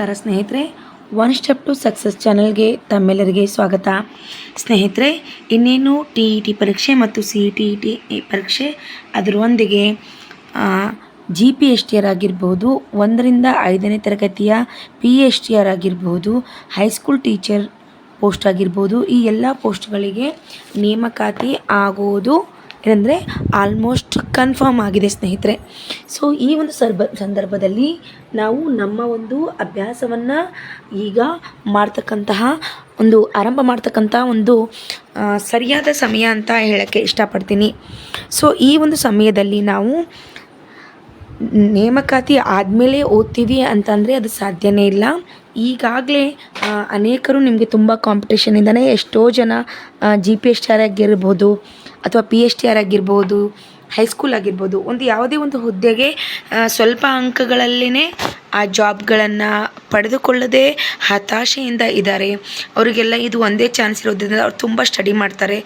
ನಮಸ್ಕಾರ ಸ್ನೇಹಿತರೆ one step to success ಚಾನಲ್ಗೆ ತಮ್ಮೆಲ್ಲರಿಗೆ ಸ್ವಾಗತ. ಸ್ನೇಹಿತರೆ, ಇನ್ನೇನು ಟಿ ಇ ಟಿ ಪರೀಕ್ಷೆ ಮತ್ತು C E T E T ಪರೀಕ್ಷೆ ಅದರೊಂದಿಗೆ G P S T R ಆಗಿರ್ಬೋದು, ಒಂದರಿಂದ ಐದನೇ ತರಗತಿಯ ಪಿ ಎಚ್ ಟಿ ಆರ್ ಆಗಿರ್ಬೋದು ಹೈಸ್ಕೂಲ್ ಟೀಚರ್ ಪೋಸ್ಟ್ ಆಗಿರ್ಬೋದು, ಈ ಎಲ್ಲ ಪೋಸ್ಟ್ಗಳಿಗೆ ನೇಮಕಾತಿ ಆಗುವುದು ಏನಂದರೆ ಆಲ್ಮೋಸ್ಟ್ ಕನ್ಫರ್ಮ್ ಆಗಿದೆ ಸ್ನೇಹಿತರೆ. ಸೊ ಈ ಒಂದು ಸರ್ಬ, ಸಂದರ್ಭದಲ್ಲಿ ನಾವು ನಮ್ಮ ಒಂದು ಅಭ್ಯಾಸವನ್ನು ಈಗ ಮಾಡ್ತಕ್ಕಂತಹ ಒಂದು, ಆರಂಭ ಮಾಡ್ತಕ್ಕಂಥ ಒಂದು ಸರಿಯಾದ ಸಮಯ ಅಂತ ಹೇಳೋಕ್ಕೆ ಇಷ್ಟಪಡ್ತೀನಿ. ಸೊ ಈ ಒಂದು ಸಮಯದಲ್ಲಿ ನಾವು ನೇಮಕಾತಿ ಆದಮೇಲೆ ಓದ್ತೀವಿ ಅಂತಂದರೆ ಅದು ಸಾಧ್ಯನೇ ಇಲ್ಲ. ಈಗಾಗಲೇ ಅನೇಕರು ನಿಮಗೆ ತುಂಬ ಕಾಂಪಿಟೇಷನ್ ಇದ್ದಾನೆ ಎಷ್ಟೋ ಜನ ಜಿ ಪಿ ಎಸ್ ಟಿ ಆಗಿರ್ಬೋದು ಅಥವಾ ಪಿ ಎಚ್ ಡಿ ಆರ್ ಆಗಿರ್ಬೋದು ಹೈಸ್ಕೂಲ್ ಆಗಿರ್ಬೋದು, ಒಂದು ಯಾವುದೇ ಒಂದು ಹುದ್ದೆಗೆ ಸ್ವಲ್ಪ ಅಂಕಗಳಲ್ಲೇ ಆ ಜಾಬ್ಗಳನ್ನು ಪಡೆದುಕೊಳ್ಳದೆ ಹತಾಶೆಯಿಂದ ಇದ್ದಾರೆ. ಅವರಿಗೆಲ್ಲ ಇದು ಒಂದೇ ಚಾನ್ಸ್ ಇರೋದ್ರಿಂದ ಅವ್ರು ತುಂಬ ಸ್ಟಡಿ ಮಾಡ್ತಾರೆ.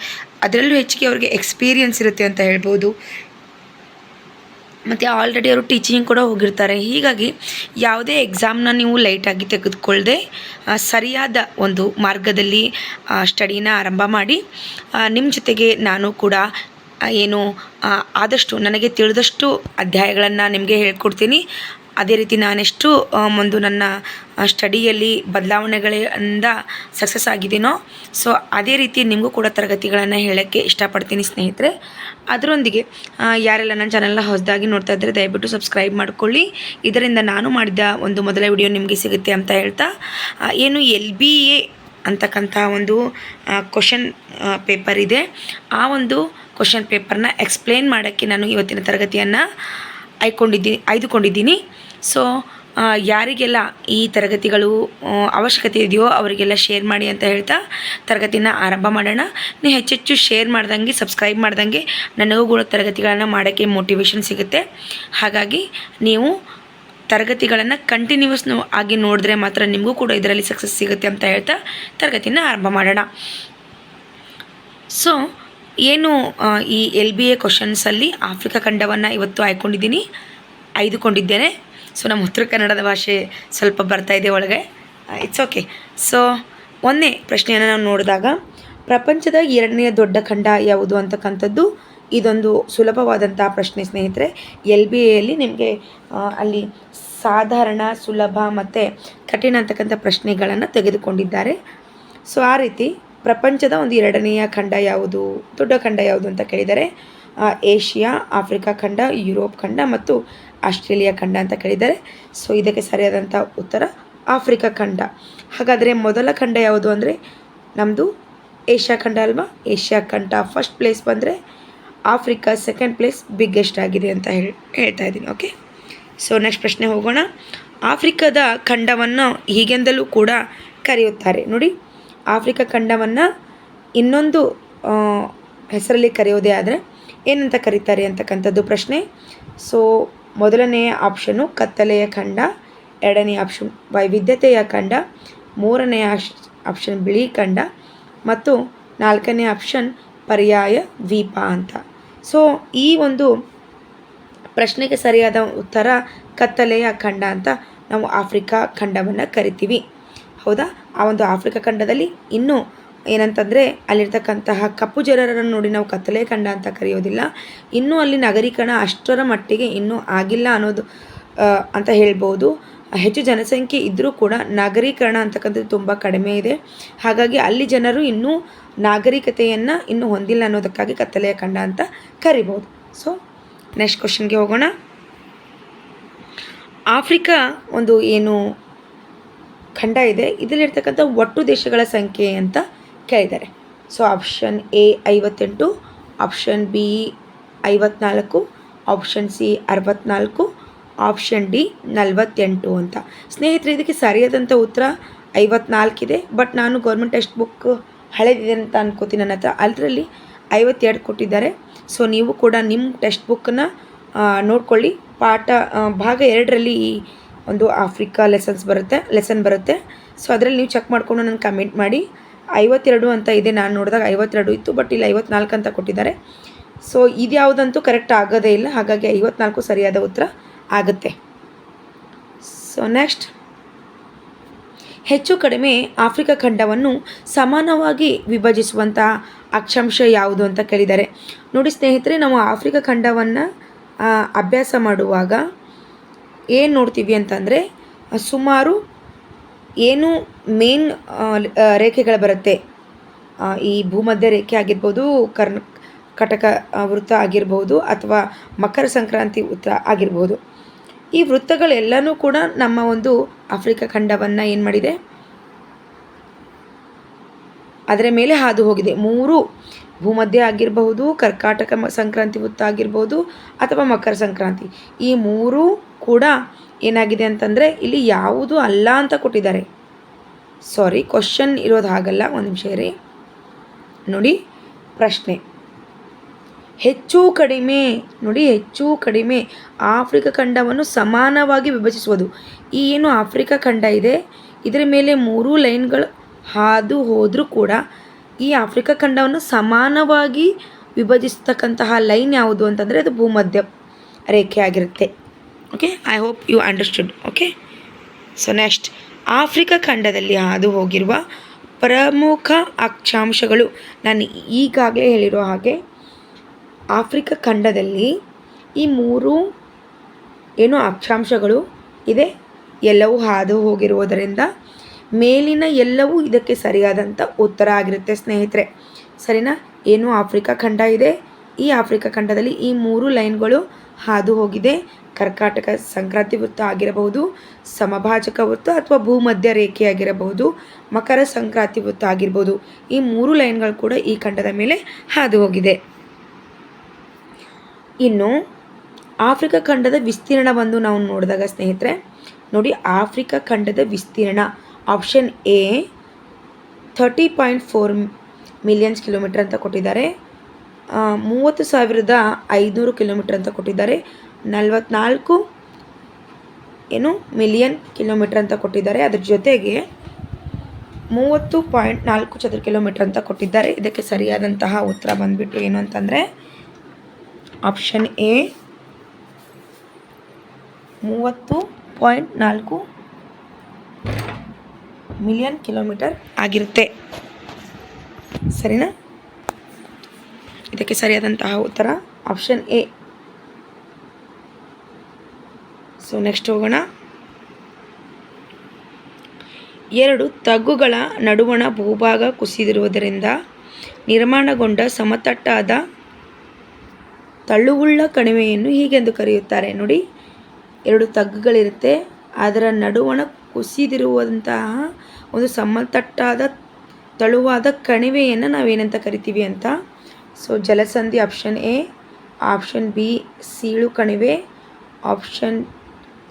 ಅದರಲ್ಲೂ ಹೆಚ್ಚಿಗೆ ಅವ್ರಿಗೆ ಎಕ್ಸ್ಪೀರಿಯನ್ಸ್ ಇರುತ್ತೆ ಅಂತ ಹೇಳ್ಬೋದು. ಮತ್ತು ಆಲ್ರೆಡಿ ಅವರು ಟೀಚಿಂಗ್ ಕೂಡ ಹೋಗಿರ್ತಾರೆ. ಹೀಗಾಗಿ ಯಾವುದೇ ಎಕ್ಸಾಮ್ನ ನೀವು ಲೈಟಾಗಿ ತೆಗೆದುಕೊಳ್ಳದೆ ಸರಿಯಾದ ಒಂದು ಮಾರ್ಗದಲ್ಲಿ ಸ್ಟಡಿನ ಆರಂಭ ಮಾಡಿ ನಿಮ್ಮ ಜೊತೆಗೆ ನಾನು ಕೂಡ ಏನು ಆದಷ್ಟು, ನನಗೆ ತಿಳಿದಷ್ಟು ಅಧ್ಯಾಯಗಳನ್ನು ನಿಮಗೆ ಹೇಳ್ಕೊಡ್ತೀನಿ. ಅದೇ ರೀತಿ ನಾನೆಷ್ಟು ಒಂದು ನನ್ನ ಸ್ಟಡಿಯಲ್ಲಿ ಬದಲಾವಣೆಗಳಿಂದ ಸಕ್ಸಸ್ ಆಗಿದ್ದೀನೋ ಸೊ ಅದೇ ರೀತಿ ನಿಮಗೂ ಕೂಡ ತರಗತಿಗಳನ್ನು ಹೇಳೋಕ್ಕೆ ಇಷ್ಟಪಡ್ತೀನಿ ಸ್ನೇಹಿತರೆ. ಅದರೊಂದಿಗೆ ಯಾರೆಲ್ಲ ನನ್ನ ಚಾನಲ್ನ ಹೊಸದಾಗಿ ನೋಡ್ತಾ ಇದ್ದರೆ ದಯವಿಟ್ಟು ಸಬ್ಸ್ಕ್ರೈಬ್ ಮಾಡಿಕೊಳ್ಳಿ. ಇದರಿಂದ ನಾನು ಮಾಡಿದ ಒಂದು ಮೊದಲ ವಿಡಿಯೋ ನಿಮಗೆ ಸಿಗುತ್ತೆ ಅಂತ ಹೇಳ್ತಾ ಏನು ಎಲ್ ಬಿ ಎ ಅಂತಕ್ಕಂಥ ಒಂದು ಕ್ವಶನ್ ಪೇಪರ್ ಇದೆ. ಆ ಒಂದು ಕ್ವಶನ್ ಪೇಪರ್ನ ಎಕ್ಸ್ಪ್ಲೇನ್ ಮಾಡೋಕ್ಕೆ ನಾನು ಇವತ್ತಿನ ತರಗತಿಯನ್ನು ಆಯ್ಕೊಂಡಿದ್ದೀನಿ ಆಯ್ದುಕೊಂಡಿದ್ದೀನಿ. ಸೊ ಯಾರಿಗೆಲ್ಲ ಈ ತರಗತಿಗಳು ಅವಶ್ಯಕತೆ ಇದೆಯೋ ಅವರಿಗೆಲ್ಲ ಶೇರ್ ಮಾಡಿ ಅಂತ ಹೇಳ್ತಾ ತರಗತಿನ ಆರಂಭ ಮಾಡೋಣ. ನೀವು ಹೆಚ್ಚೆಚ್ಚು ಶೇರ್ ಮಾಡ್ದಂಗೆ ಸಬ್ಸ್ಕ್ರೈಬ್ ಮಾಡ್ದಂಗೆ ನನಗೂ ಕೂಡ ತರಗತಿಗಳನ್ನು ಮಾಡೋಕ್ಕೆ ಮೋಟಿವೇಶನ್ ಸಿಗುತ್ತೆ. ಹಾಗಾಗಿ ನೀವು ತರಗತಿಗಳನ್ನು ಕಂಟಿನ್ಯೂಸ್ ಆಗಿ ನೋಡಿದ್ರೆ ಮಾತ್ರ ನಿಮಗೂ ಕೂಡ ಇದರಲ್ಲಿ ಸಕ್ಸಸ್ ಸಿಗುತ್ತೆ ಅಂತ ಹೇಳ್ತಾ ತರಗತಿನ ಆರಂಭ ಮಾಡೋಣ. ಸೊ ಏನು ಈ ಎಲ್ ಬಿ ಎ ಕ್ವಶನ್ಸಲ್ಲಿ ಆಫ್ರಿಕಾ ಖಂಡವನ್ನು ಇವತ್ತು ಆಯ್ಕೊಂಡಿದ್ದೀನಿ, ಆಯ್ದುಕೊಂಡಿದ್ದೇನೆ. ಸೊ ನಮ್ಮ ಉತ್ತರ ಕನ್ನಡದ ಭಾಷೆ ಸ್ವಲ್ಪ ಬರ್ತಾ ಇದೆ ಒಳಗೆ. ಇಟ್ಸ್ ಓಕೆ ಸೊ ಒಂದನೇ ಪ್ರಶ್ನೆಯನ್ನು ನಾವು ನೋಡಿದಾಗ, ಪ್ರಪಂಚದ ಎರಡನೇ ದೊಡ್ಡ ಖಂಡ ಯಾವುದು ಅಂತಕ್ಕಂಥದ್ದು? ಇದೊಂದು ಸುಲಭವಾದಂಥ ಪ್ರಶ್ನೆ ಸ್ನೇಹಿತರೆ. ಎಲ್ ಬಿ ಎಯಲ್ಲಿ ನಿಮಗೆ ಅಲ್ಲಿ ಸಾಧಾರಣ, ಸುಲಭ ಮತ್ತು ಕಠಿಣ ಅಂತಕ್ಕಂಥ ಪ್ರಶ್ನೆಗಳನ್ನು ತೆಗೆದುಕೊಂಡಿದ್ದಾರೆ. ಸೊ ಆ ರೀತಿ ಪ್ರಪಂಚದ ಒಂದು ಎರಡನೆಯ ಖಂಡ ಯಾವುದು? ದೊಡ್ಡ ಖಂಡ ಯಾವುದು ಅಂತ ಕೇಳಿದರೆ ಏಷ್ಯಾ, ಆಫ್ರಿಕಾ ಖಂಡ, ಯುರೋಪ್ ಖಂಡ ಮತ್ತು ಆಸ್ಟ್ರೇಲಿಯಾ ಖಂಡ ಅಂತ ಕೇಳಿದ್ದಾರೆ ಸೊ ಇದಕ್ಕೆ ಸರಿಯಾದಂಥ ಉತ್ತರ ಆಫ್ರಿಕಾ ಖಂಡ. ಹಾಗಾದರೆ ಮೊದಲ ಖಂಡ ಯಾವುದು ಅಂದರೆ ನಮ್ಮದು ಏಷ್ಯಾ ಖಂಡ ಅಲ್ವಾ? ಏಷ್ಯಾ ಖಂಡ ಫಸ್ಟ್ ಪ್ಲೇಸ್ ಬಂದರೆ, ಆಫ್ರಿಕಾ ಸೆಕೆಂಡ್ ಪ್ಲೇಸ್ ಬಿಗ್ಗೆಸ್ಟ್ ಆಗಿದೆ ಅಂತ ಹೇಳಿ, ಹೇಳ್ತಾ ಇದ್ದೀನಿ ಓಕೆ ಸೊ ನೆಕ್ಸ್ಟ್ ಪ್ರಶ್ನೆ ಹೋಗೋಣ. ಆಫ್ರಿಕಾದ ಖಂಡವನ್ನು ಹೀಗೆಂದಲೂ ಕೂಡ ಕರೆಯುತ್ತಾರೆ. ನೋಡಿ ಆಫ್ರಿಕಾ ಖಂಡವನ್ನು ಇನ್ನೊಂದು ಹೆಸರಲ್ಲಿ ಕರೆಯೋದೇ ಆದರೆ ಏನಂತ ಕರೀತಾರೆ ಅಂತಕ್ಕಂಥದ್ದು ಪ್ರಶ್ನೆ. ಸೊ ಮೊದಲನೆಯ ಆಪ್ಷನ್ನು ಕತ್ತಲೆಯ ಖಂಡ, ಎರಡನೇ ಆಪ್ಷನ್ ವೈವಿಧ್ಯತೆಯ ಖಂಡ ಮೂರನೆಯ ಆಪ್ಷನ್ ಬಿಳಿ ಖಂಡ ಮತ್ತು ನಾಲ್ಕನೇ ಆಪ್ಷನ್ ಪರ್ಯಾಯ ದ್ವೀಪ ಅಂತ. ಸೊ ಈ ಒಂದು ಪ್ರಶ್ನೆಗೆ ಸರಿಯಾದ ಉತ್ತರ ಕತ್ತಲೆಯ ಖಂಡ ಅಂತ ನಾವು ಆಫ್ರಿಕಾ ಖಂಡವನ್ನು ಕರಿತೀವಿ. ಹೌದಾ? ಆ ಒಂದು ಆಫ್ರಿಕಾ ಖಂಡದಲ್ಲಿ ಇನ್ನೂ ಏನಂತಂದರೆ ಅಲ್ಲಿರ್ತಕ್ಕಂತಹ ಕಪ್ಪು ಜನರನ್ನು ನೋಡಿ ನಾವು ಕತ್ತಲೆ ಖಂಡ ಅಂತ ಕರೆಯೋದಿಲ್ಲ. ಇನ್ನೂ ಅಲ್ಲಿ ನಗರೀಕರಣ ಅಷ್ಟರ ಮಟ್ಟಿಗೆ ಇನ್ನೂ ಆಗಿಲ್ಲ ಅನ್ನೋದು ಅಂತ ಹೇಳ್ಬೋದು. ಹೆಚ್ಚು ಜನಸಂಖ್ಯೆ ಇದ್ದರೂ ಕೂಡ ನಾಗರೀಕರಣ ಅಂತಕ್ಕಂಥದ್ದು ತುಂಬ ಕಡಿಮೆ ಇದೆ. ಹಾಗಾಗಿ ಅಲ್ಲಿ ಜನರು ಇನ್ನೂ ನಾಗರಿಕತೆಯನ್ನು ಇನ್ನೂ ಹೊಂದಿಲ್ಲ ಅನ್ನೋದಕ್ಕಾಗಿ ಕತ್ತಲೆಯ ಖಂಡ ಅಂತ ಕರಿಬೋದು. ಸೊ ನೆಕ್ಸ್ಟ್ ಕ್ವಶನ್ಗೆ ಹೋಗೋಣ. ಆಫ್ರಿಕಾ ಒಂದು ಏನು ಖಂಡ ಇದೆ. ಇದರಲ್ಲಿರ್ತಕ್ಕಂಥ ಒಟ್ಟು ದೇಶಗಳ ಸಂಖ್ಯೆ ಅಂತ ಕೇಳಿದ್ದಾರೆ. ಸೊ ಆಪ್ಷನ್ ಎ ಐವತ್ತೆಂಟು ಆಪ್ಷನ್ ಬಿ ಐವತ್ನಾಲ್ಕು ಆಪ್ಷನ್ ಸಿ ಅರವತ್ನಾಲ್ಕು ಆಪ್ಷನ್ ಡಿ ನಲವತ್ತೆಂಟು ಅಂತ. ಸ್ನೇಹಿತರೆ, ಇದಕ್ಕೆ ಸರಿಯಾದಂಥ ಉತ್ತರ ಐವತ್ನಾಲ್ಕಿದೆ ಬಟ್ ನಾನು ಗೌರ್ಮೆಂಟ್ ಟೆಕ್ಸ್ಟ್ ಬುಕ್ ಹಳೆದಿದೆ ಅಂತ ಅನ್ಕೋತೀನಿ ನನ್ನ ಹತ್ರ. ಅದರಲ್ಲಿ ಐವತ್ತೆರಡು ಕೊಟ್ಟಿದ್ದಾರೆ. ಸೊ ನೀವು ಕೂಡ ನಿಮ್ಮ ಟೆಕ್ಸ್ಟ್ ಬುಕ್ಕನ್ನು ನೋಡ್ಕೊಳ್ಳಿ. ಪಾಠ ಭಾಗ ಎರಡರಲ್ಲಿ ಒಂದು ಆಫ್ರಿಕಾ ಲೆಸನ್ಸ್ ಬರುತ್ತೆ ಲೆಸನ್ ಬರುತ್ತೆ. ಸೊ ಅದರಲ್ಲಿ ನೀವು ಚೆಕ್ ಮಾಡಿಕೊಂಡು ನನಗೆ ಕಮೆಂಟ್ ಮಾಡಿ. ಐವತ್ತೆರಡು ಅಂತ ಇದೆ, ನಾನು ನೋಡಿದಾಗ ಐವತ್ತೆರಡು ಇತ್ತು ಬಟ್ ಇಲ್ಲಿ ಐವತ್ನಾಲ್ಕು ಅಂತ ಕೊಟ್ಟಿದ್ದಾರೆ. ಸೊ ಇದು ಯಾವುದಂತೂ ಕರೆಕ್ಟ್ ಆಗೋದೇ ಇಲ್ಲ, ಹಾಗಾಗಿ ಐವತ್ನಾಲ್ಕು ಸರಿಯಾದ ಉತ್ತರ ಆಗುತ್ತೆ. ಸೊ ನೆಕ್ಸ್ಟ್ ಹೆಚ್ಚು ಕಡಿಮೆ ಆಫ್ರಿಕಾ ಖಂಡವನ್ನು ಸಮಾನವಾಗಿ ವಿಭಜಿಸುವಂಥ ಅಕ್ಷಾಂಶ ಯಾವುದು ಅಂತ ಕೇಳಿದ್ದಾರೆ. ನೋಡಿ ಸ್ನೇಹಿತರೆ, ನಾವು ಆಫ್ರಿಕಾ ಖಂಡವನ್ನು ಅಭ್ಯಾಸ ಮಾಡುವಾಗ ಏನು ನೋಡ್ತೀವಿ ಅಂತಂದರೆ ಸುಮಾರು ಏನು ಮೇನ್ ರೇಖೆಗಳು ಬರುತ್ತೆ. ಈ ಭೂಮಧ್ಯ ರೇಖೆ ಆಗಿರ್ಬೋದು ಕರ್ನ ಕಟಕ ವೃತ್ತ ಆಗಿರ್ಬೋದು, ಅಥವಾ ಮಕರ ಸಂಕ್ರಾಂತಿ ವೃತ್ತ ಆಗಿರ್ಬೋದು. ಈ ವೃತ್ತಗಳೆಲ್ಲನೂ ಕೂಡ ನಮ್ಮ ಒಂದು ಆಫ್ರಿಕಾ ಖಂಡವನ್ನು ಏನು ಮಾಡಿದೆ? ಅದರ ಮೇಲೆ ಹಾದು ಹೋಗಿದೆ. ಮೂರು ಭೂಮಧ್ಯ ಆಗಿರಬಹುದು, ಕರ್ಕಾಟಕ ಸಂಕ್ರಾಂತಿ ವೃತ್ತ ಆಗಿರ್ಬೋದು, ಅಥವಾ ಮಕರ ಸಂಕ್ರಾಂತಿ. ಈ ಮೂರೂ ಕೂಡ ಏನಾಗಿದೆ ಅಂತಂದರೆ ಇಲ್ಲಿ ಯಾವುದು ಅಲ್ಲ ಅಂತ ಕೊಟ್ಟಿದ್ದಾರೆ. ಸಾರಿ ಕ್ವಶನ್ ಇರೋದು ಹಾಗಲ್ಲ, ಒಂದು ನಿಮಿಷ ಇರಿ. ನೋಡಿ, ಪ್ರಶ್ನೆ. ಹೆಚ್ಚು ಕಡಿಮೆ, ನೋಡಿ, ಹೆಚ್ಚು ಕಡಿಮೆ. ಆಫ್ರಿಕಾ ಖಂಡವನ್ನು ಸಮಾನವಾಗಿ ವಿಭಜಿಸುವುದು. ಈ ಏನು ಆಫ್ರಿಕಾ ಖಂಡ ಇದೆ? ಇದರ ಮೇಲೆ ಮೂರು ಲೈನ್ಗಳು ಹಾದು ಹೋದರೂ ಕೂಡ ಈ ಆಫ್ರಿಕಾ ಖಂಡವನ್ನು ಸಮಾನವಾಗಿ ವಿಭಜಿಸ್ತಕ್ಕಂತಹ ಲೈನ್ ಯಾವುದು ಅಂತಂದರೆ ಅದು ಭೂಮಧ್ಯ ರೇಖೆ ಆಗಿರುತ್ತೆ. Okay I hope you understood okay so next Africa ಖಂಡದಲ್ಲಿ ಹಾದು ಹೋಗಿರುವ ಪ್ರಮುಖ ಅಕ್ಷಾಂಶಗಳು. ನಾನು ಈಗಾಗಲೇ ಹೇಳಿರೋ ಹಾಗೆ ಆಫ್ರಿಕಾ ಖಂಡದಲ್ಲಿ ಈ ಮೂರು ಏನು ಅಕ್ಷಾಂಶಗಳು ಇದೆ? ಎಲ್ಲವೂ ಹಾದು ಹೋಗಿರುವುದರಿಂದ ಮೇಲಿನ ಎಲ್ಲವೂ ಇದಕ್ಕೆ ಸರಿಯಾದಂಥ ಉತ್ತರ ಆಗಿರುತ್ತೆ ಸ್ನೇಹಿತರೆ. ಸರಿನಾ? ಏನು ಆಫ್ರಿಕಾ ಖಂಡ ಇದೆ? ಈ ಆಫ್ರಿಕಾ ಖಂಡದಲ್ಲಿ ಈ ಮೂರು ಲೈನ್ಗಳು ಹಾದು ಹೋಗಿದೆ ಕರ್ಕಾಟಕ ಸಂಕ್ರಾಂತಿ ವೃತ್ತ ಆಗಿರಬಹುದು, ಸಮಭಾಜಕ ವೃತ್ತ ಅಥವಾ ಭೂಮಧ್ಯ ರೇಖೆ ಆಗಿರಬಹುದು, ಮಕರ ಸಂಕ್ರಾಂತಿ ವೃತ್ತ ಆಗಿರ್ಬೋದು ಈ ಮೂರು ಲೈನ್ಗಳು ಕೂಡ ಈ ಖಂಡದ ಮೇಲೆ ಹಾದು ಹೋಗಿದೆ ಇನ್ನು ಆಫ್ರಿಕಾ ಖಂಡದ ವಿಸ್ತೀರ್ಣವನ್ನು ನಾವು ನೋಡಿದಾಗ ಸ್ನೇಹಿತರೆ, ನೋಡಿ ಆಫ್ರಿಕಾ ಖಂಡದ ವಿಸ್ತೀರ್ಣ, option A, thirty point four millions kilometer ಅಂತ ಕೊಟ್ಟಿದ್ದಾರೆ. ಮೂವತ್ತು ಸಾವಿರದ ಐದುನೂರು ಕಿಲೋಮೀಟರ್ ಅಂತ ಕೊಟ್ಟಿದ್ದಾರೆ. ನಲವತ್ನಾಲ್ಕು ಏನು ಮಿಲಿಯನ್ ಕಿಲೋಮೀಟರ್ ಅಂತ ಕೊಟ್ಟಿದ್ದಾರೆ. ಅದ್ರ ಜೊತೆಗೆ ಮೂವತ್ತು ಪಾಯಿಂಟ್ ನಾಲ್ಕು ಚದರ ಕಿಲೋಮೀಟರ್ ಅಂತ ಕೊಟ್ಟಿದ್ದಾರೆ. ಇದಕ್ಕೆ ಸರಿಯಾದಂತಹ ಉತ್ತರ ಬಂದುಬಿಟ್ಟು ಏನು ಅಂತಂದರೆ ಆಪ್ಷನ್ ಎ, ಮೂವತ್ತು ಪಾಯಿಂಟ್ ನಾಲ್ಕು ಮಿಲಿಯನ್ ಕಿಲೋಮೀಟರ್ ಆಗಿರುತ್ತೆ. ಸರಿನಾ? ಇದಕ್ಕೆ ಸರಿಯಾದಂತಹ ಉತ್ತರ ಆಪ್ಷನ್ ಎ ಸೊ ನೆಕ್ಸ್ಟ್ ಹೋಗೋಣ. ಎರಡು, ತಗ್ಗುಗಳ ನಡುವಣ ಭೂಭಾಗ ಕುಸಿದಿರುವುದರಿಂದ ನಿರ್ಮಾಣಗೊಂಡ ಸಮತಟ್ಟಾದ ತಳ್ಳುವುಳ್ಳ ಕಣಿವೆಯನ್ನು ಹೀಗೆಂದು ಕರೆಯುತ್ತಾರೆ. ನೋಡಿ, ಎರಡು ತಗ್ಗುಗಳಿರುತ್ತೆ. ಅದರ ನಡುವಣ ಕುಸಿದಿರುವಂತಹ ಒಂದು ಸಮತಟ್ಟಾದ, ತಳುವಾದ ಕಣಿವೆಯನ್ನು ನಾವೇನಂತ ಕರಿತೀವಿ ಅಂತ ಸೊ ಜಲಸಂಧಿ ಆಪ್ಷನ್ ಎ ಆಪ್ಷನ್ ಬಿ ಸೀಳು ಕಣಿವೆ ಆಪ್ಷನ್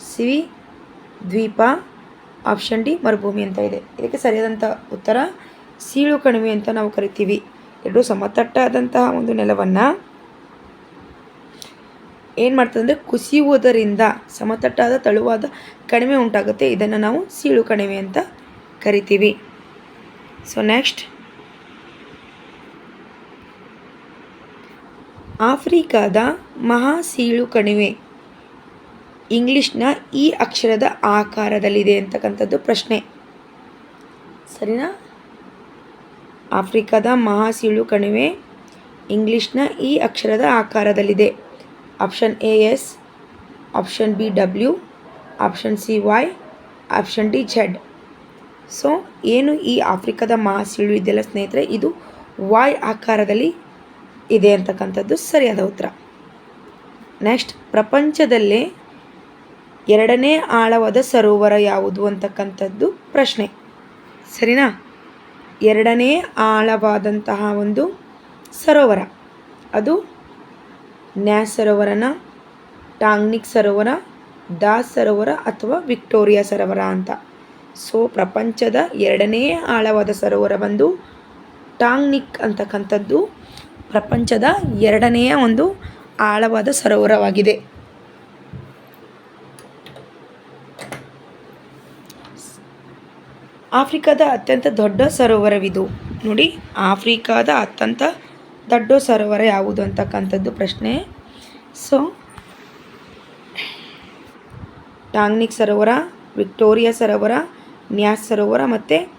ಸಿ ದ್ವೀಪ ಆಪ್ಷನ್ ಡಿ ಮರುಭೂಮಿ ಅಂತ ಇದೆ. ಇದಕ್ಕೆ ಸರಿಯಾದಂಥ ಉತ್ತರ ಸೀಳು ಕಣಿವೆ ಅಂತ ನಾವು ಕರಿತೀವಿ. ಎರಡು ಸಮತಟ್ಟಾದಂತಹ ಒಂದು ನೆಲವನ್ನು ಏನು ಮಾಡ್ತದೆ ಅಂದರೆ ಕುಸಿಯುವುದರಿಂದ ಸಮತಟ್ಟಾದ ತಳುವಾದ ಕಣಿವೆ ಉಂಟಾಗುತ್ತೆ. ಇದನ್ನು ನಾವು ಸೀಳು ಕಣಿವೆ ಅಂತ ಕರಿತೀವಿ. ಸೊ ನೆಕ್ಸ್ಟ್ ಆಫ್ರಿಕಾದ ಮಹಾ ಸೀಳು ಕಣಿವೆ. ಇಂಗ್ಲಿಷ್ನ ಈ ಅಕ್ಷರದ ಆಕಾರದಲ್ಲಿದೆ ಅಂತಕ್ಕಂಥದ್ದು ಪ್ರಶ್ನೆ. ಸರಿನಾ? ಆಫ್ರಿಕಾದ ಮಹಾ ಸೀಳು ಕಣಿವೆ ಇಂಗ್ಲಿಷ್ನ ಈ ಅಕ್ಷರದ ಆಕಾರದಲ್ಲಿದೆ. Option A S, option B W, option C Y, option D Z. So, ಏನು ಈ ಆಫ್ರಿಕಾದ ಮಹಾಸೀಳು ಇದೆಯಲ್ಲ ಸ್ನೇಹಿತರೆ? ಇದು ವಾಯ್ ಆಕಾರದಲ್ಲಿ ಇದೆ ಅಂತಕ್ಕಂಥದ್ದು ಸರಿಯಾದ ಉತ್ತರ. ನೆಕ್ಸ್ಟ್ ಪ್ರಪಂಚದಲ್ಲೇ ಎರಡನೇ ಆಳವಾದ ಸರೋವರ ಯಾವುದು ಅಂತಕ್ಕಂಥದ್ದು ಪ್ರಶ್ನೆ. ಸರಿನಾ? ಎರಡನೇ ಆಳವಾದಂತಹ ಒಂದು ಸರೋವರ. ಅದು ನ್ಯಾಸ್ ಸರೋವರನ? ಟಾಂಗ್ನಿಕ್ ಸರೋವರ? ದಾಸ್ ಸರೋವರ ಅಥವಾ ವಿಕ್ಟೋರಿಯಾ ಸರೋವರ ಅಂತ. ಸೊ ಪ್ರಪಂಚದ ಎರಡನೇ ಆಳವಾದ ಸರೋವರ ಬಂದು ಟಾಂಗ್ನಿಕ್ ಅಂತಕ್ಕಂಥದ್ದು ಪ್ರಪಂಚದ ಎರಡನೆಯ ಒಂದು ಆಳವಾದ ಸರೋವರವಾಗಿದೆ. ಆಫ್ರಿಕಾದ ಅತ್ಯಂತ ದೊಡ್ಡ ಸರೋವರವಿದು. ನೋಡಿ, ಆಫ್ರಿಕಾದ ಅತ್ಯಂತ ದೊಡ್ಡ ಸರೋವರ ಯಾವುದು ಅಂತಕ್ಕಂಥದ್ದು ಪ್ರಶ್ನೆ. ಸೊ, ಟಾಂಗ್ನಿಕ್ ಸರೋವರ, ವಿಕ್ಟೋರಿಯಾ ಸರೋವರ, ನ್ಯಾಸ್ ಸರೋವರ ಮತ್ತು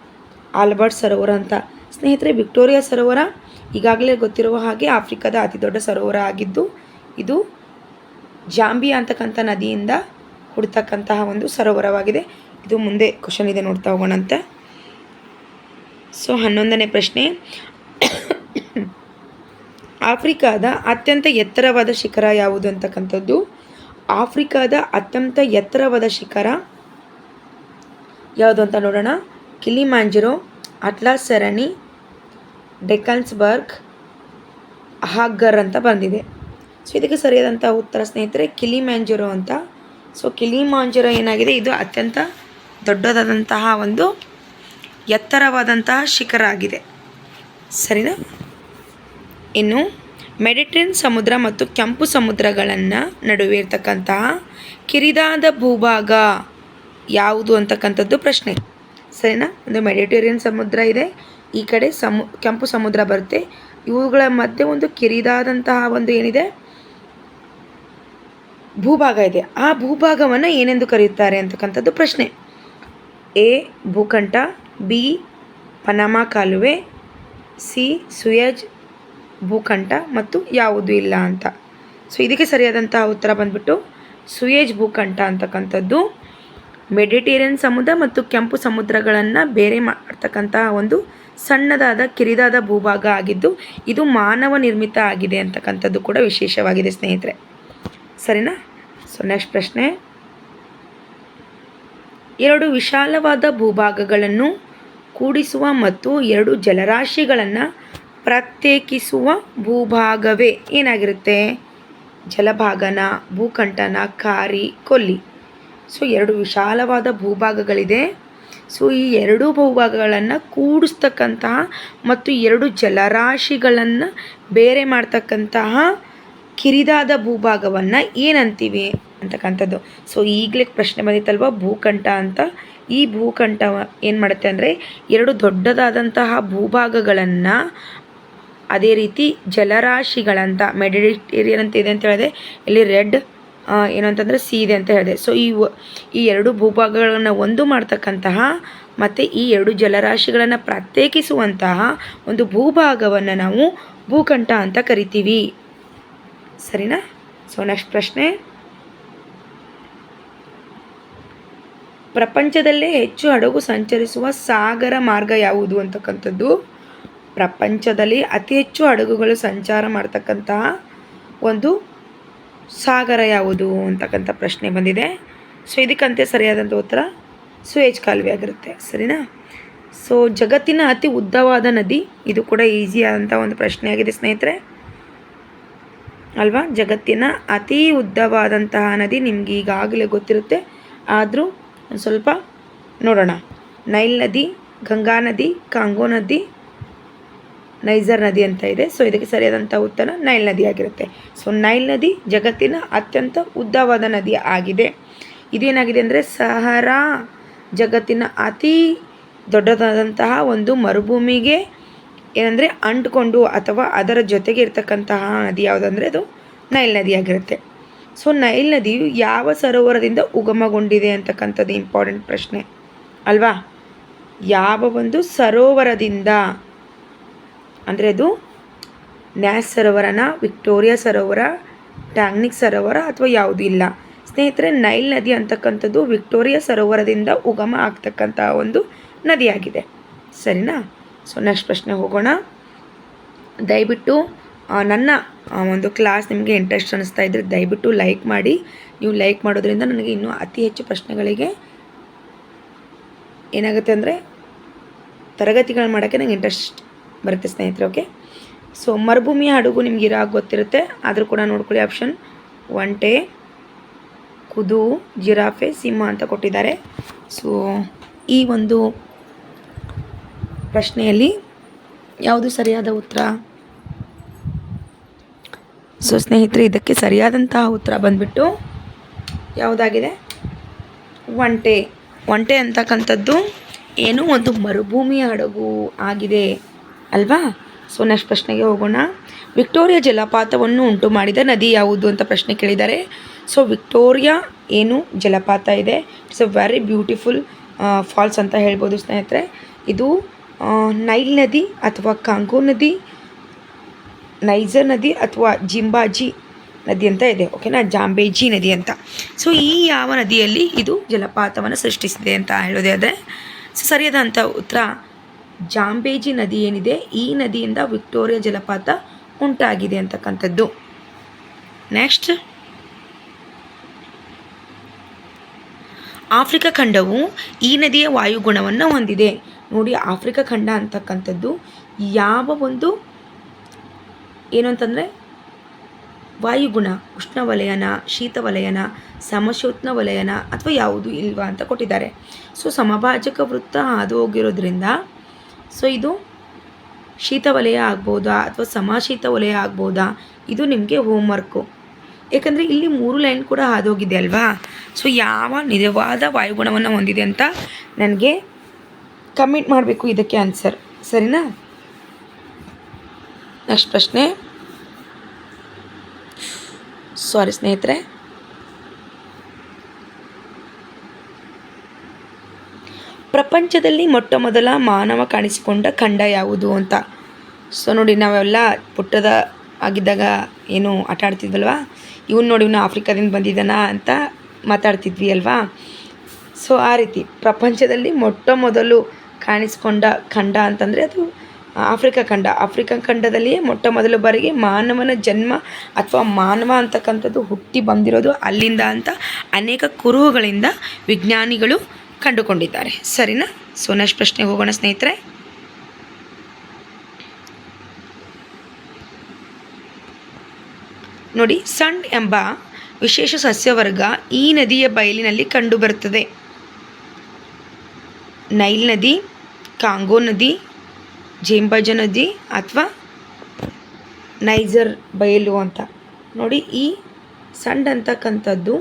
ಆಲ್ಬರ್ಟ್ ಸರೋವರ ಅಂತ. ಸ್ನೇಹಿತರೆ, ವಿಕ್ಟೋರಿಯಾ ಸರೋವರ ಈಗಾಗಲೇ ಗೊತ್ತಿರುವ ಹಾಗೆ ಆಫ್ರಿಕಾದ ಅತಿ ದೊಡ್ಡ ಸರೋವರ ಆಗಿದ್ದು, ಇದು ಜಾಂಬಿಯಾ ಅಂತಕ್ಕಂಥ ನದಿಯಿಂದ ಹುಡ್ತಕ್ಕಂತಹ ಒಂದು ಸರೋವರವಾಗಿದೆ. ಇದು ಮುಂದೆ ಕ್ವಶನ್ ಇದೆ ನೋಡ್ತಾ ಹೋಗೋಣಂತೆ. ಸೊ, ಹನ್ನೊಂದನೇ ಪ್ರಶ್ನೆ. ಆಫ್ರಿಕಾದ ಅತ್ಯಂತ ಎತ್ತರವಾದ ಶಿಖರ ಯಾವುದು ಅಂತಕ್ಕಂಥದ್ದು? ಆಫ್ರಿಕಾದ ಅತ್ಯಂತ ಎತ್ತರವಾದ ಶಿಖರ ಯಾವುದು ಅಂತ ನೋಡೋಣ. ಕಿಲಿಮಾಂಜಿರೋ ಅಟ್ಲಾಸ್ ಸರಣಿ ಡೆಕನ್ಸ್ಬರ್ಗ್ ಹಾಗರ್ ಅಂತ ಬಂದಿದೆ. ಸೊ, ಇದಕ್ಕೆ ಸರಿಯಾದಂಥ ಉತ್ತರ ಸ್ನೇಹಿತರೆ ಕಿಲಿಮ್ಯಾಂಜರೋ ಅಂತ. ಸೊ, ಕಿಲಿಮಾಂಜರೋ ಏನಾಗಿದೆ? ಇದು ಅತ್ಯಂತ ದೊಡ್ಡದಾದಂತಹ ಒಂದು ಎತ್ತರವಾದಂತಹ ಶಿಖರ ಆಗಿದೆ. ಸರಿನಾ? ಇನ್ನು, ಮೆಡಿಟ್ರೇನ್ ಸಮುದ್ರ ಮತ್ತು ಕೆಂಪು ಸಮುದ್ರಗಳನ್ನು ನಡುವೆ ಇರ್ತಕ್ಕಂತಹ ಕಿರಿದಾದ ಭೂಭಾಗ ಯಾವುದು ಅಂತಕ್ಕಂಥದ್ದು ಪ್ರಶ್ನೆ. ಸರಿನಾ? ಒಂದು ಮೆಡಿಟೇರಿಯನ್ ಸಮುದ್ರ ಇದೆ. ಈ ಕಡೆ ಸಮು, ಕೆಂಪು ಸಮುದ್ರ ಬರುತ್ತೆ. ಇವುಗಳ ಮಧ್ಯೆ ಒಂದು ಕಿರಿದಾದಂತಹ ಒಂದು ಏನಿದೆ? ಭೂಭಾಗ ಇದೆ. ಆ ಭೂಭಾಗವನ್ನು ಏನೆಂದು ಕರೆಯುತ್ತಾರೆ ಅಂತಕ್ಕಂಥದ್ದು ಪ್ರಶ್ನೆ. ಎ ಭೂಕಂಠ ಬಿ, ಪನಾಮಾ ಕಾಲುವೆ, ಸಿ, ಸುಯಜ್ ಭೂಕಂಠ ಮತ್ತು ಯಾವುದು ಇಲ್ಲ ಅಂತ. ಸೊ, ಇದಕ್ಕೆ ಸರಿಯಾದಂತಹ ಉತ್ತರ ಬಂದ್ಬಿಟ್ಟು ಸುಯೇಜ್ ಭೂಕಂಠ ಅಂತಕ್ಕಂಥದ್ದು ಮೆಡಿಟೇರಿಯನ್ ಸಮುದ್ರ ಮತ್ತು ಕೆಂಪು ಸಮುದ್ರಗಳನ್ನು ಬೇರೆ ಮಾಡ್ತಕ್ಕಂತಹ ಒಂದು ಸಣ್ಣದಾದ, ಕಿರಿದಾದ ಭೂಭಾಗ ಆಗಿದ್ದು ಇದು ಮಾನವ ನಿರ್ಮಿತ ಆಗಿದೆ ಅಂತಕ್ಕಂಥದ್ದು ಕೂಡ ವಿಶೇಷವಾಗಿದೆ, ಸ್ನೇಹಿತರೆ. ಸರಿನಾ? ಸೊ ನೆಕ್ಸ್ಟ್ ಪ್ರಶ್ನೆ. ಎರಡು ವಿಶಾಲವಾದ ಭೂಭಾಗಗಳನ್ನು ಕೂಡಿಸುವ ಮತ್ತು ಎರಡು ಜಲರಾಶಿಗಳನ್ನು ಪ್ರತ್ಯೇಕಿಸುವ ಭೂಭಾಗವೇ ಏನಾಗಿರುತ್ತೆ? ಜಲಭಾಗನ ಭೂಕಂಠನ ಕಾರಿ, ಕೊಲ್ಲಿ. ಸೊ ಎರಡು ವಿಶಾಲವಾದ ಭೂಭಾಗಗಳಿದೆ. ಸೊ ಈ ಎರಡು ಭೂಭಾಗಗಳನ್ನು ಕೂಡಿಸ್ತಕ್ಕಂತಹ ಮತ್ತು ಎರಡು ಜಲರಾಶಿಗಳನ್ನು ಬೇರೆ ಮಾಡ್ತಕ್ಕಂತಹ ಕಿರಿದಾದ ಭೂಭಾಗವನ್ನು ಏನಂತೀವಿ ಅಂತಕ್ಕಂಥದ್ದು. ಸೊ ಈಗಲೇ ಪ್ರಶ್ನೆ ಬಂದಿತ್ತಲ್ವ ಭೂಕಂಠ ಅಂತ. ಈ ಭೂಕಂಠ ಏನು ಮಾಡುತ್ತೆ ಅಂದರೆ, ಎರಡು ದೊಡ್ಡದಾದಂತಹ ಭೂಭಾಗಗಳನ್ನು ಅದೇ ರೀತಿ ಜಲರಾಶಿಗಳಂತ, ಮೆಡಿಟೇರಿಯನ್ ಅಂತ ಇದೆ ಅಂತ ಹೇಳಿದೆ ಇಲ್ಲಿ ರೆಡ್ ಏನು ಅಂತಂದರೆ ಸಿ ಇದೆ ಅಂತ ಹೇಳಿದೆ. ಸೊ ಈ ಈ ಎರಡು ಭೂಭಾಗಗಳನ್ನು ಒಂದು ಮಾಡ್ತಕ್ಕಂತಹ ಮತ್ತು ಈ ಎರಡು ಜಲರಾಶಿಗಳನ್ನು ಪ್ರತ್ಯೇಕಿಸುವಂತಹ ಒಂದು ಭೂಭಾಗವನ್ನು ನಾವು ಭೂಕಂಠ ಅಂತ ಕರಿತೀವಿ. ಸರಿನಾ? ಸೊ ನೆಕ್ಸ್ಟ್ ಪ್ರಶ್ನೆ. ಪ್ರಪಂಚದಲ್ಲೇ ಹೆಚ್ಚು ಹಡಗು ಸಂಚರಿಸುವ ಸಾಗರ ಮಾರ್ಗ ಯಾವುದು ಅಂತಕ್ಕಂಥದ್ದು? ಪ್ರಪಂಚದಲ್ಲಿ ಅತಿ ಹೆಚ್ಚು ಹಡಗುಗಳು ಸಂಚಾರ ಮಾಡ್ತಕ್ಕಂತಹ ಒಂದು ಸಾಗರ ಯಾವುದು ಅಂತಕ್ಕಂಥ ಪ್ರಶ್ನೆ ಬಂದಿದೆ. ಸೊ ಇದಕ್ಕಂತೆ ಸರಿಯಾದಂಥ ಉತ್ತರ ಸುಯೇಜ್ ಕಾಲುವೆ ಆಗಿರುತ್ತೆ. ಸರಿನಾ? ಸೊ ಜಗತ್ತಿನ ಅತಿ ಉದ್ದವಾದ ನದಿ, ಇದು ಕೂಡ ಈಸಿ ಆದಂಥ ಒಂದು ಪ್ರಶ್ನೆ ಆಗಿದೆ ಸ್ನೇಹಿತರೆ. ಅಲ್ವಾ? ಜಗತ್ತಿನ ಅತಿ ಉದ್ದವಾದಂತಹ ನದಿ ನಿಮ್ಗೆ ಈಗಾಗಲೇ ಗೊತ್ತಿರುತ್ತೆ. ಆದರೂ ಸ್ವಲ್ಪ ನೋಡೋಣ. ನೈಲ್ ನದಿ, ಗಂಗಾ ನದಿ, ಕಾಂಗೋ ನದಿ ನೈಜರ್ ನದಿ ಅಂತ ಇದೆ. ಸೊ ಇದಕ್ಕೆ ಸರಿಯಾದಂಥ ಉತ್ತರ ನೈಲ್ ನದಿ ಆಗಿರುತ್ತೆ. ಸೊ ನೈಲ್ ನದಿ ಜಗತ್ತಿನ ಅತ್ಯಂತ ಉದ್ದವಾದ ನದಿ ಆಗಿದೆ. ಇದೇನಾಗಿದೆ ಅಂದರೆ ಸಹರಾ ಜಗತ್ತಿನ ಅತಿ ದೊಡ್ಡದಾದಂತಹ ಒಂದು ಮರುಭೂಮಿಗೆ ಏನಂದರೆ ಅಂಟ್ಕೊಂಡು ಅಥವಾ ಅದರ ಜೊತೆಗೆ ಇರತಕ್ಕಂತಹ ನದಿ ಯಾವುದಂದರೆ ಅದು ನೈಲ್ ನದಿ ಆಗಿರುತ್ತೆ. ಸೊ ನೈಲ್ ನದಿಯು ಯಾವ ಸರೋವರದಿಂದ ಉಗಮಗೊಂಡಿದೆ ಅಂತಕ್ಕಂಥದ್ದು ಇಂಪಾರ್ಟೆಂಟ್ ಪ್ರಶ್ನೆ. ಅಲ್ವಾ? ಯಾವ ಒಂದು ಸರೋವರದಿಂದ ಅಂದರೆ ಅದು ನ್ಯಾಸ್ ಸರೋವರನ, ವಿಕ್ಟೋರಿಯಾ ಸರೋವರ ಟ್ಯಾಂಗ್ನಿಕ್ ಸರೋವರ ಅಥವಾ ಯಾವುದೂ ಇಲ್ಲ. ಸ್ನೇಹಿತರೆ, ನೈಲ್ ನದಿ ಅಂತಕ್ಕಂಥದ್ದು ವಿಕ್ಟೋರಿಯಾ ಸರೋವರದಿಂದ ಉಗಮ ಆಗ್ತಕ್ಕಂತಹ ಒಂದು ನದಿಯಾಗಿದೆ. ಸರಿನಾ? ಸೊ ನೆಕ್ಸ್ಟ್ ಪ್ರಶ್ನೆ ಹೋಗೋಣ. ದಯವಿಟ್ಟು ನನ್ನ ಒಂದು ಕ್ಲಾಸ್ ನಿಮಗೆ ಇಂಟ್ರೆಸ್ಟ್ ಅನ್ನಿಸ್ತಾ ಇದ್ದರೆ ದಯವಿಟ್ಟು ಲೈಕ್ ಮಾಡಿ. ನೀವು ಲೈಕ್ ಮಾಡೋದ್ರಿಂದ ನನಗೆ ಇನ್ನೂ ಅತಿ ಹೆಚ್ಚು ಪ್ರಶ್ನೆಗಳಿಗೆ ಏನಾಗುತ್ತೆ ಅಂದರೆ ತರಗತಿಗಳು ಮಾಡೋಕ್ಕೆ ನಂಗೆ ಇಂಟ್ರೆಸ್ಟ್ ಬರುತ್ತೆ ಸ್ನೇಹಿತರೆ ಓಕೆ ಸೊ ಮರುಭೂಮಿಯ ಹಡಗು ನಿಮ್ಗೆ ಇರೋ ಗೊತ್ತಿರುತ್ತೆ. ಆದರೂ ಕೂಡ ನೋಡ್ಕೊಳ್ಳಿ ಆಪ್ಷನ್ ಒಂಟೆ ಕುದು ಜಿರಾಫೆ, ಸಿಂಹ ಅಂತ ಕೊಟ್ಟಿದ್ದಾರೆ. ಸೊ ಈ ಒಂದು ಪ್ರಶ್ನೆಯಲ್ಲಿ ಯಾವುದು ಸರಿಯಾದ ಉತ್ತರ? ಸೊ ಸ್ನೇಹಿತರೆ, ಇದಕ್ಕೆ ಸರಿಯಾದಂತಹ ಉತ್ತರ ಬಂದ್ಬಿಟ್ಟು ಯಾವುದಾಗಿದೆ? ಒಂಟೆ ಒಂಟೆ ಅಂತಕ್ಕಂಥದ್ದು ಏನೋ ಒಂದು ಮರುಭೂಮಿಯ ಹಡಗು ಆಗಿದೆ. ಅಲ್ವಾ? ಸೊ ನೆಕ್ಸ್ಟ್ ಪ್ರಶ್ನೆಗೆ ಹೋಗೋಣ. ವಿಕ್ಟೋರಿಯಾ ಜಲಪಾತವನ್ನು ಉಂಟು ಮಾಡಿದ ನದಿ ಯಾವುದು ಅಂತ ಪ್ರಶ್ನೆ ಕೇಳಿದ್ದಾರೆ. ಸೊ ವಿಕ್ಟೋರಿಯಾ ಏನು ಜಲಪಾತ ಇದೆ? It's a very beautiful falls ಅಂತ ಹೇಳ್ಬೋದು ಸ್ನೇಹಿತರೆ. ಇದು ನೈಲ್ ನದಿ ಅಥವಾ ಕಾಂಗೋ ನದಿ ನೈಜರ್ ನದಿ ಅಥವಾ ಜಿಂಬಾಜಿ ನದಿ ಅಂತ ಇದೆ ಓಕೆನಾ ಜಾಂಬೇಜಿ ನದಿ ಅಂತ. ಸೊ ಈ ಯಾವ ನದಿಯಲ್ಲಿ ಇದು ಜಲಪಾತವನ್ನು ಸೃಷ್ಟಿಸಿದೆ ಅಂತ ಹೇಳೋದೇ ಆದರೆ ಸೊ ಸರಿಯಾದಂಥ ಉತ್ತರ ಜಾಂಬೇಜಿ ನದಿ ಏನಿದೆ, ಈ ನದಿಯಿಂದ ವಿಕ್ಟೋರಿಯಾ ಜಲಪಾತ ಉಂಟಾಗಿದೆ ಅಂತಕ್ಕಂಥದ್ದು. ನೆಕ್ಸ್ಟ್ ಆಫ್ರಿಕಾ ಖಂಡವು ಈ ನದಿಯ ವಾಯುಗುಣವನ್ನು ಹೊಂದಿದೆ. ನೋಡಿ, ಆಫ್ರಿಕಾ ಖಂಡ ಅಂತಕ್ಕಂಥದ್ದು ಯಾವ ಒಂದು ಏನು ಅಂತಂದರೆ ವಾಯುಗುಣ, ಉಷ್ಣವಲಯನ, ಶೀತವಲಯನ, ಸಮಶೋತ್ನ ವಲಯನ ಅಥವಾ ಯಾವುದು ಇಲ್ವಾ ಅಂತ ಕೊಟ್ಟಿದ್ದಾರೆ. ಸೊ ಸಮಭಾಜಕ ವೃತ್ತ ಹಾದು ಹೋಗಿರೋದ್ರಿಂದ ಸೊ ಇದು ಶೀತ ವಲಯ ಆಗ್ಬೋದಾ ಅಥವಾ ಸಮಶೀತ ವಲಯ ಆಗ್ಬೋದಾ? ಇದು ನಿಮಗೆ ಹೋಮ್ವರ್ಕು ಏಕೆಂದರೆ ಇಲ್ಲಿ ಮೂರು ಲೈನ್ ಕೂಡ ಹಾದೋಗಿದೆ ಅಲ್ವಾ? ಸೊ ಯಾವ ನಿಜವಾದ ವಾಯುಗುಣವನ್ನು ಹೊಂದಿದೆ ಅಂತ ನನಗೆ ಕಮೆಂಟ್ ಮಾಡಬೇಕು ಇದಕ್ಕೆ ಆನ್ಸರ್ ಸರಿನಾ? ನೆಕ್ಸ್ಟ್ ಪ್ರಶ್ನೆ. ಸಾರಿ ಸ್ನೇಹಿತರೆ. ಪ್ರಪಂಚದಲ್ಲಿ ಮೊಟ್ಟ ಮೊದಲ ಮಾನವ ಕಾಣಿಸಿಕೊಂಡ ಖಂಡ ಯಾವುದು ಅಂತ. ಸೊ ನೋಡಿ, ನಾವೆಲ್ಲ ಪುಟ್ಟದ ಆಗಿದ್ದಾಗ ಏನು ಆಟ ಆಡ್ತಿದ್ವಲ್ವಾ? ಇವನು ನೋಡಿ ಇವನು ಆಫ್ರಿಕಾದಿಂದ ಬಂದಿದ್ದಾನ ಅಂತ ಮಾತಾಡ್ತಿದ್ವಿ ಅಲ್ವಾ? ಸೊ ಆ ರೀತಿ ಪ್ರಪಂಚದಲ್ಲಿ ಮೊಟ್ಟ ಮೊದಲು ಕಾಣಿಸ್ಕೊಂಡ ಖಂಡ ಅಂತಂದರೆ ಅದು ಆಫ್ರಿಕಾ ಖಂಡ. ಆಫ್ರಿಕಾ ಖಂಡದಲ್ಲಿಯೇ ಮೊಟ್ಟ ಮೊದಲ ಬಾರಿಗೆ ಮಾನವನ ಜನ್ಮ ಅಥವಾ ಮಾನವ ಅಂತಕ್ಕಂಥದ್ದು ಹುಟ್ಟಿ ಬಂದಿರೋದು ಅಲ್ಲಿಂದ ಅಂತ ಅನೇಕ ಕುರುಹುಗಳಿಂದ ವಿಜ್ಞಾನಿಗಳು ಕಂಡುಕೊಂಡಿದ್ದಾರೆ. ಸರಿನಾ? ಸೊ ನೆಕ್ಸ್ಟ್ ಪ್ರಶ್ನೆಗೆ ಹೋಗೋಣ ಸ್ನೇಹಿತರೆ. ನೋಡಿ, ಸಣ್ ಎಂಬ ವಿಶೇಷ ಸಸ್ಯವರ್ಗ ಈ ನದಿಯ ಬಯಲಿನಲ್ಲಿ ಕಂಡುಬರುತ್ತದೆ. ನೈಲ್ ನದಿ, ಕಾಂಗೋ ನದಿ, ಜೇಂಬಜ ನದಿ ಅಥವಾ ನೈಜರ್ ಬಯಲು ಅಂತ. ನೋಡಿ, ಈ ಸಂಡ್ ಅಂತಕ್ಕಂಥದ್ದು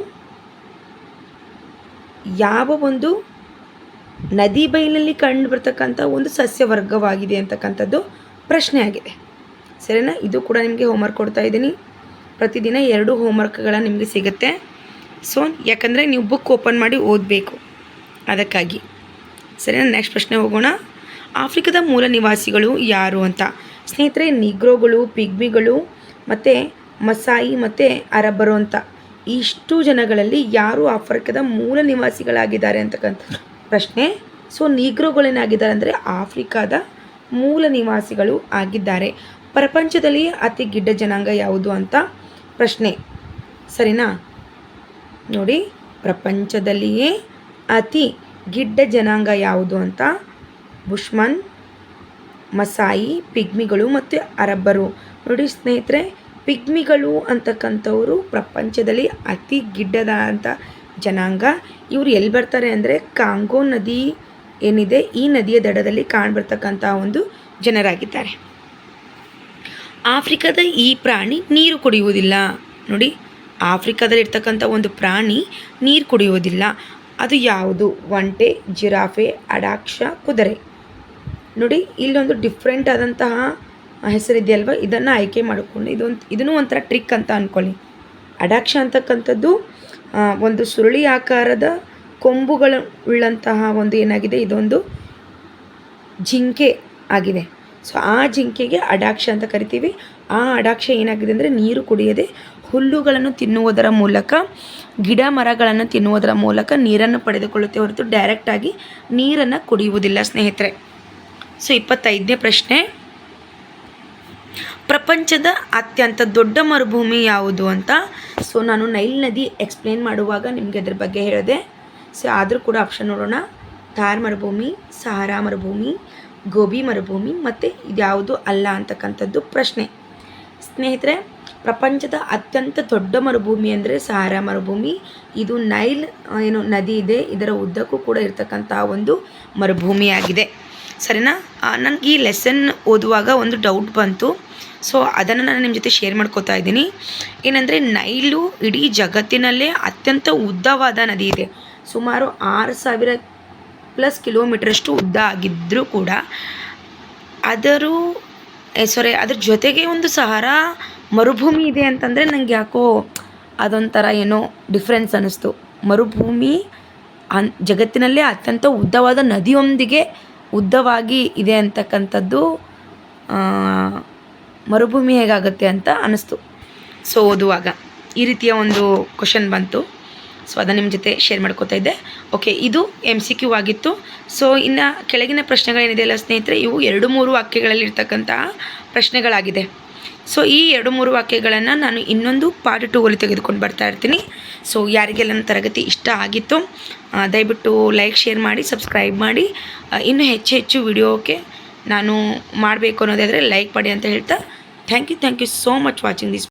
ಯಾವ ಒಂದು ನದಿ ಬಯಲಲ್ಲಿ ಕಂಡು ಬರ್ತಕ್ಕಂಥ ಒಂದು ಸಸ್ಯವರ್ಗವಾಗಿದೆ ಅಂತಕ್ಕಂಥದ್ದು ಪ್ರಶ್ನೆ ಆಗಿದೆ. ಸರಿನಾ? ಇದು ಕೂಡ ನಿಮಗೆ ಹೋಮ್ವರ್ಕ್ ಕೊಡ್ತಾ ಇದ್ದೀನಿ. ಪ್ರತಿದಿನ ಎರಡು ಹೋಮ್ವರ್ಕ್ಗಳ ನಿಮಗೆ ಸಿಗುತ್ತೆ. ಸೊ ಯಾಕಂದರೆ ನೀವು ಬುಕ್ ಓಪನ್ ಮಾಡಿ ಓದಬೇಕು. ಅದಕ್ಕಾಗಿ. ಸರಿನಾ? ನೆಕ್ಸ್ಟ್ ಪ್ರಶ್ನೆ ಹೋಗೋಣ. ಆಫ್ರಿಕಾದ ಮೂಲ ನಿವಾಸಿಗಳು ಯಾರು ಅಂತ. ಸ್ನೇಹಿತರೆ, ನಿಗ್ರೋಗಳು, ಪಿಗ್ಮಿಗಳು ಮತ್ತು ಮಸಾಯಿ ಮತ್ತು ಅರಬ್ಬರು ಅಂತ. ಇಷ್ಟು ಜನಗಳಲ್ಲಿ ಯಾರು ಆಫ್ರಿಕಾದ ಮೂಲ ನಿವಾಸಿಗಳಾಗಿದ್ದಾರೆ ಅಂತಕ್ಕಂಥ ಪ್ರಶ್ನೆ. ಸೊ ನೀಗ್ರೋಗಳೇನಾಗಿದ್ದಾರೆ ಅಂದರೆ ಆಫ್ರಿಕಾದ ಮೂಲ ನಿವಾಸಿಗಳು ಆಗಿದ್ದಾರೆ. ಪ್ರಪಂಚದಲ್ಲಿ ಅತಿ ಗಿಡ್ಡ ಜನಾಂಗ ಯಾವುದು ಅಂತ ಪ್ರಶ್ನೆ. ಸರಿನಾ? ನೋಡಿ, ಪ್ರಪಂಚದಲ್ಲಿಯೇ ಅತಿ ಗಿಡ್ಡ ಜನಾಂಗ ಯಾವುದು ಅಂತ ಬುಷ್ಮನ್, ಮಸಾಯಿ, ಪಿಗ್ಮಿಗಳು ಮತ್ತು ಅರಬ್ಬರು. ನೋಡಿ ಸ್ನೇಹಿತರೆ, ಪಿಗ್ಮಿಗಳು ಅಂತಕ್ಕಂಥವರು ಪ್ರಪಂಚದಲ್ಲಿ ಅತಿ ಗಿಡ್ಡದ ಅಂತ ಜನಾಂಗ. ಇವರು ಎಲ್ಲಿ ಬರ್ತಾರೆ ಅಂದರೆ ಕಾಂಗೋ ನದಿ ಏನಿದೆ, ಈ ನದಿಯ ದಡದಲ್ಲಿ ಕಾಣ್ಬರ್ತಕ್ಕಂಥ ಒಂದು ಜನರಾಗಿದ್ದಾರೆ. ಆಫ್ರಿಕಾದ ಈ ಪ್ರಾಣಿ ನೀರು ಕುಡಿಯುವುದಿಲ್ಲ. ನೋಡಿ ಆಫ್ರಿಕಾದಲ್ಲಿ ಇರ್ತಕ್ಕಂಥ ಒಂದು ಪ್ರಾಣಿ ನೀರು ಕುಡಿಯುವುದಿಲ್ಲ. ಅದು ಯಾವುದು? ಒಂಟೆ, ಜಿರಾಫೆ, ಅಡಾಕ್ಷ, ಕುದುರೆ. ನೋಡಿ, ಇಲ್ಲೊಂದು ಡಿಫ್ರೆಂಟ್ ಆದಂತಹ ಹೆಸರಿದೆಯಲ್ವ? ಇದನ್ನು ಆಯ್ಕೆ ಮಾಡಿಕೊಂಡು ಇದೊಂದು, ಇದನ್ನು ಒಂಥರ ಟ್ರಿಕ್ ಅಂತ ಅಂದ್ಕೊಳ್ಳಿ ಅಡಾಕ್ಷ ಅಂತಕ್ಕಂಥದ್ದು ಒಂದು ಸುರುಳಿ ಆಕಾರದ ಕೊಂಬುಗಳು ಉಳ್ಳಂತಹ ಒಂದು ಏನಾಗಿದೆ? ಇದೊಂದು ಜಿಂಕೆ ಆಗಿದೆ. ಸೊ ಆ ಜಿಂಕೆಗೆ ಅಡಾಕ್ಷ ಅಂತ ಕರಿತೀವಿ. ಆ ಅಡಾಕ್ಷ ಏನಾಗಿದೆ ಅಂದರೆ ನೀರು ಕುಡಿಯದೆ ಹುಲ್ಲುಗಳನ್ನು ತಿನ್ನುವುದರ ಮೂಲಕ, ಗಿಡ ಮರಗಳನ್ನು ತಿನ್ನುವುದರ ಮೂಲಕ ನೀರನ್ನು ಪಡೆದುಕೊಳ್ಳುತ್ತೆ ಹೊರತು ಡೈರೆಕ್ಟಾಗಿ ನೀರನ್ನು ಕುಡಿಯುವುದಿಲ್ಲ ಸ್ನೇಹಿತರೆ. ಸೊ ಇಪ್ಪತ್ತೈದನೇ ಪ್ರಶ್ನೆ. ಪ್ರಪಂಚದ ಅತ್ಯಂತ ದೊಡ್ಡ ಮರುಭೂಮಿ ಯಾವುದು ಅಂತ? ಸೊ ನಾನು ನೈಲ್ ನದಿ ಎಕ್ಸ್ಪ್ಲೇನ್ ಮಾಡುವಾಗ ನಿಮಗೆ ಅದ್ರ ಬಗ್ಗೆ ಹೇಳಿದೆ. ಸೊ ಆದರೂ ಕೂಡ ಆಪ್ಷನ್ ನೋಡೋಣ. ಥಾರ್ ಮರುಭೂಮಿ, ಸಹಾರಾ ಮರುಭೂಮಿ, ಗೋಬಿ ಮರುಭೂಮಿ ಮತ್ತು ಇದ್ಯಾವುದು ಅಲ್ಲ ಅಂತಕ್ಕಂಥದ್ದು ಪ್ರಶ್ನೆ. ಸ್ನೇಹಿತರೆ, ಪ್ರಪಂಚದ ಅತ್ಯಂತ ದೊಡ್ಡ ಮರುಭೂಮಿ ಅಂದರೆ ಸಹಾರಾ ಮರುಭೂಮಿ. ಇದು ನೈಲ್ ಏನು ನದಿ ಇದೆ, ಇದರ ಉದ್ದಕ್ಕೂ ಕೂಡ ಇರತಕ್ಕಂತಹ ಒಂದು ಮರುಭೂಮಿಯಾಗಿದೆ. ಸರಿನಾ? ನನಗೆ ಈ ಲೆಸನ್ ಓದುವಾಗ ಒಂದು ಡೌಟ್ ಬಂತು. ಸೊ ಅದನ್ನು ನಾನು ನಿಮ್ಮ ಜೊತೆ ಶೇರ್ ಮಾಡ್ಕೋತಾ ಇದ್ದೀನಿ. ಏನಂದರೆ, ನೈಲು ಇಡೀ ಜಗತ್ತಿನಲ್ಲೇ ಅತ್ಯಂತ ಉದ್ದವಾದ ನದಿ ಇದೆ. ಸುಮಾರು ಆರು ಸಾವಿರ ಪ್ಲಸ್ ಕಿಲೋಮೀಟ್ರಷ್ಟು ಉದ್ದ ಆಗಿದ್ದರೂ ಕೂಡ ಅದರೂ ಸಾರಿ ಅದ್ರ ಜೊತೆಗೆ ಒಂದು ಸಹಾರ ಮರುಭೂಮಿ ಇದೆ ಅಂತಂದರೆ ನನಗೆ ಯಾಕೋ ಅದೊಂಥರ ಏನೋ ಡಿಫ್ರೆನ್ಸ್ ಅನ್ನಿಸ್ತು. ಮರುಭೂಮಿ ಅನ್, ಜಗತ್ತಿನಲ್ಲೇ ಅತ್ಯಂತ ಉದ್ದವಾದ ನದಿಯೊಂದಿಗೆ ಉದ್ದವಾಗಿ ಇದೆ ಅಂತಕ್ಕಂಥದ್ದು ಮರುಭೂಮಿ ಹೇಗಾಗುತ್ತೆ ಅಂತ ಅನ್ನಿಸ್ತು. ಸೊ ಓದುವಾಗ ಈ ರೀತಿಯ ಒಂದು ಕ್ವಶನ್ ಬಂತು. ಸೊ ಅದನ್ನು ನಿಮ್ಮ ಜೊತೆ ಶೇರ್ ಮಾಡ್ಕೋತಾ ಇದ್ದೆ. ಓಕೆ ಇದು ಎಂ ಸಿ ಕ್ಯೂ ಆಗಿತ್ತು. ಸೊ ಇನ್ನು ಕೆಳಗಿನ ಪ್ರಶ್ನೆಗಳೇನಿದೆಯಲ್ಲ ಸ್ನೇಹಿತರೆ, ಇವು ಎರಡು ಮೂರು ವಾಕ್ಯಗಳಲ್ಲಿ ಇರ್ತಕ್ಕಂತಹ ಪ್ರಶ್ನೆಗಳಾಗಿದೆ. ಸೊ ಈ ಎರಡು ಮೂರು ವಾಕ್ಯಗಳನ್ನು ನಾನು ಇನ್ನೊಂದು ಪಾರ್ಟ್ ಟೂ ಅಲ್ಲಿ ತೆಗೆದುಕೊಂಡು ಬರ್ತಾ ಇರ್ತೀನಿ. ಸೊ ಯಾರಿಗೆಲ್ಲ ನನ್ನ ತರಗತಿ ಇಷ್ಟ ಆಗಿತ್ತು ದಯವಿಟ್ಟು ಲೈಕ್ ಶೇರ್ ಮಾಡಿ ಸಬ್ಸ್ಕ್ರೈಬ್ ಮಾಡಿ. ಇನ್ನೂ ಹೆಚ್ಚು ಹೆಚ್ಚು ವಿಡಿಯೋಕ್ಕೆ ನಾನು ಮಾಡಬೇಕು ಅನ್ನೋದಾದರೆ ಲೈಕ್ ಮಾಡಿ ಅಂತ ಹೇಳ್ತಾ thank you thank you so much watching this